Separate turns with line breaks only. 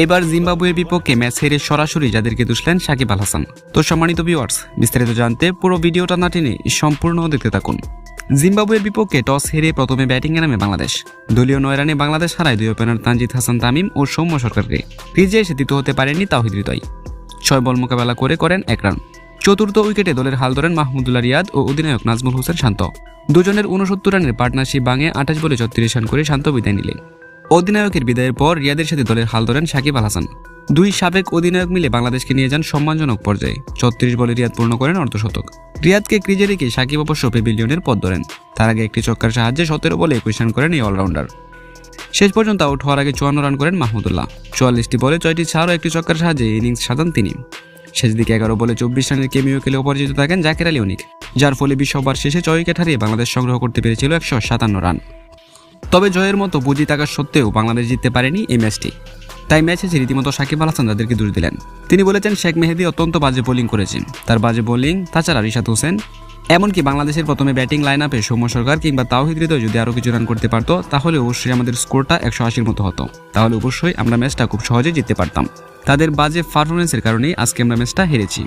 এবার জিম্বাবুয়ের বিপক্ষে ম্যাচ হেরে সরাসরি যাদেরকে দুষলেন সাকিব আল হাসান। তো সম্মানিত ভিউয়ার্স বিস্তারিত জানতে পুরো ভিডিওটা না টেনে সম্পূর্ণ দেখতে থাকুন। জিম্বাবুয়ের বিপক্ষে টস হেরে প্রথমে ব্যাটিংয়ে নামে বাংলাদেশ। দলীয় নয় রানে বাংলাদেশ হারায় দুই ওপেনার তানজিদ হাসান তামিম ও সৌম্য সরকারকে। ক্রিজে এসে দ্বিতীয় হতে পারেননি তাহিদ হৃদয়। ছয় বল মোকাবেলা করে করেন এক রান। চতুর্থ উইকেটে দলের হাল ধরেন মাহমুদুল্লাহ রিয়াদ ও অধিনায়ক নাজমুল হোসেন শান্ত। দুজনের উনসত্তর রানের পার্টনারশিপ ভাঙে আঠাশ বলে ছত্রিশ রান করে শান্ত বিদায় নিলেন। অধিনায়কের বিদায়ের পর রিয়াদের সাথে দলের হাল ধরেন সাকিব আল হাসান। দুই সাবেক অধিনায়ক মিলে বাংলাদেশকে নিয়ে যান সম্মানজনক পর্যায়ে। ছত্রিশ বলে রিয়াদ পূর্ণ করেন অর্ধশতক। রিয়াদকে ক্রিজে রেখে সাকিব অবশ্য পেভিলিয়নের পথ ধরেন। তার আগে একটি চক্কার সাহায্যে সতেরো বলে একুশ রান করেন এই অলরাউন্ডার। শেষ পর্যন্ত আউট হওয়ার আগে চুয়ান্ন রান করেন মাহমুদুল্লাহ। চুয়াল্লিশটি বলে ছয়টি ছাড় ও একটি চক্কার সাহায্যে ইনিংস সাজান তিনি। শেষ দিকে এগারো বলে চব্বিশ রানের কেমিও খেলে অপরাজিত থাকেন জাকের আলী অনিক, যার ফলে বিশ্ব ওভার শেষে ছয় উইকেট হারিয়ে বাংলাদেশ সংগ্রহ করতে পেরেছিল একশো সাতান্ন রান। তবে জয়ের মতো বুঝি থাকা সত্ত্বেও বাংলাদেশ জিততে পারেনি এই ম্যাচটি। তাই ম্যাচে রীতিমতো সাকিব আল হাসান তাদেরকে দোষ দিলেন। তিনি বলেছেন, শেখ মেহেদি অত্যন্ত বাজে বোলিং করেছেন। তার বাজে বোলিং, তাছাড়া রিশাদ হোসেন, এমনকি বাংলাদেশের প্রথমে ব্যাটিং লাইন আপে সৌম্য সরকার কিংবা তাওহিদ হৃদয় যদি আরও কিছু রান করতে পারতো, তাহলে অবশ্যই আমাদের স্কোরটা একশো আশির মতো হতো। তাহলে অবশ্যই আমরা ম্যাচটা খুব সহজে জিততে পারতাম। তাদের বাজে পারফরমেন্সের কারণেই আজকে আমরা ম্যাচটা হেরেছি।